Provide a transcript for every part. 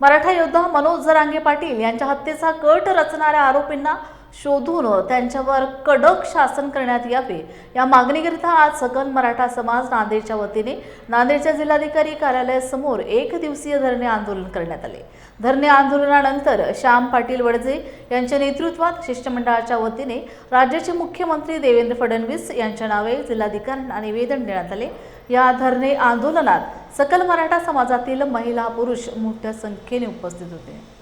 मराठा योद्धा मनोज जरांगे पाटील यांच्या हत्येचा कट रचणाऱ्या आरोपींना शोधून त्यांच्यावर कडक शासन करण्यात यावे. या मागणीकरिता आज सकल मराठा समाज नांदेडच्या वतीने नांदेडच्या जिल्हाधिकारी कार्यालयासमोर एक दिवसीय धरणे आंदोलन करण्यात आले. धरणे आंदोलनानंतर श्याम पाटील वडजे यांच्या नेतृत्वात शिष्टमंडळाच्या वतीने राज्याचे मुख्यमंत्री देवेंद्र फडणवीस यांच्या नावे जिल्हाधिकाऱ्यांना निवेदन देण्यात आले. या धरणे आंदोलनात सकल मराठा समाजातील महिला पुरुष मोठ्या संख्येने उपस्थित होते.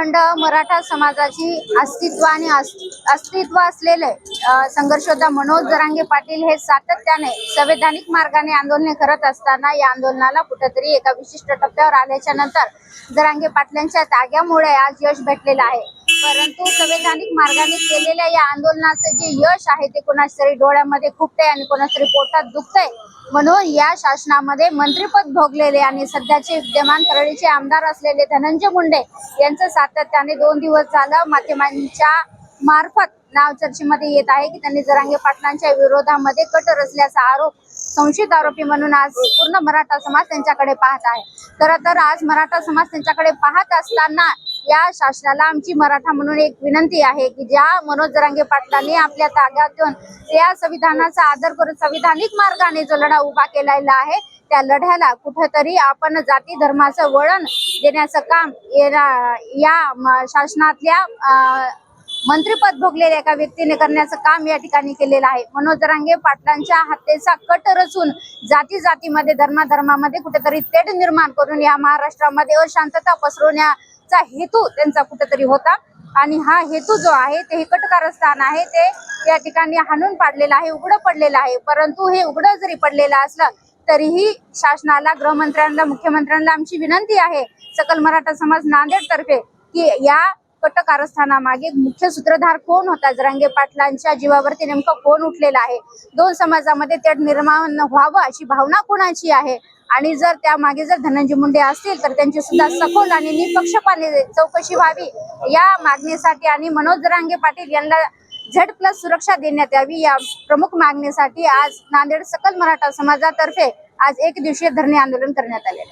अखंड मराठा समाजाची अस्तित्व आणि अस्तित्व असलेले संघर्षोद्धा मनोज जरांगे पाटील हे सातत्याने संवैधानिक मार्गाने आंदोलने करत असताना या आंदोलनाला कुठेतरी एका विशिष्ट टप्प्यावर आल्याच्यानंतर जरांगे पाटलांच्या जाग्यामुळे आज यश भेटलेलं आहे. परंतु संवैधानिक मार्गाने केलेल्या या आंदोलनाचं जे यश आहे ते कोणाच तरी डोळ्यामध्ये खुपतंय आणि कोणाच तरी पोटात दुखतंय म्हणून या शासनामध्ये मंत्रीपद भोगलेले आणि सध्याचे विद्यमान परळीचे आमदार असलेले धनंजय मुंडे यांचं सातत्याने दोन दिवस झालं माध्यमांच्या मार्फत नाव चर्चेमध्ये येत आहे की त्यांनी जरांगे पाटलांच्या विरोधामध्ये कट रचल्याचा आरोप संशयित आरोपी म्हणून आज पूर्ण मराठा समाज त्यांच्याकडे पाहत आहे. खरं तर आज मराठा समाज त्यांच्याकडे पाहत असताना या शासनाला आमची मराठा म्हणून एक विनंती आहे की ज्या मनोज जरांगे पाटलांनी आपल्या ताब्यातून या संविधानाचा आदर करून संविधानिक मार्गाने जो लढा उभा केलेला आहे त्या लढ्याला कुठेतरी आपण जाती धर्माचं वळण देण्याचं काम या शासनातल्या मंत्रीपद भोगलेल्या एका व्यक्तीने करण्याचं काम या ठिकाणी केलेलं आहे. मनोज जरांगे पाटलांच्या हत्येचा कट रचून जाती जातीमध्ये धर्माधर्मामध्ये कुठेतरी तेढ निर्माण करून या महाराष्ट्रामध्ये अशांतता पसरवण्या पसरवण्याचा हेतू त्यांचा कुठेतरी होता. आणि हा हेतू जो आहे ते हे कटकारस्थान आहे ते या ठिकाणी हाणून पाडलेलं आहे उघडं पडलेलं आहे. परंतु हे उघडं जरी पडलेलं असलं तरीही शासनाला गृहमंत्र्यांना मुख्यमंत्र्यांना आमची विनंती आहे सकल मराठा समाज नांदेड तर्फे की या कट कारस्थानामागे मुख्य सूत्रधार कोण होता? जरांगे पाटलांच्या जीवावरती नेमकं कोण उठलेलं आहे? दोन समाजामध्ये तेट निर्माण व्हावं अशी भावना कोणाची आहे? आणि जर त्यामागे जर धनंजय मुंडे असतील तर त्यांची सुद्धा सखोल आणि निपक्षपाने चौकशी व्हावी या मागणीसाठी. आणि मनोज रांगे पाटील यांना झेड प्लस सुरक्षा देण्यात यावी या प्रमुख मागणीसाठी आज नांदेड सकल मराठा समाजातर्फे आज एक दिवसीय धरणे आंदोलन करण्यात आले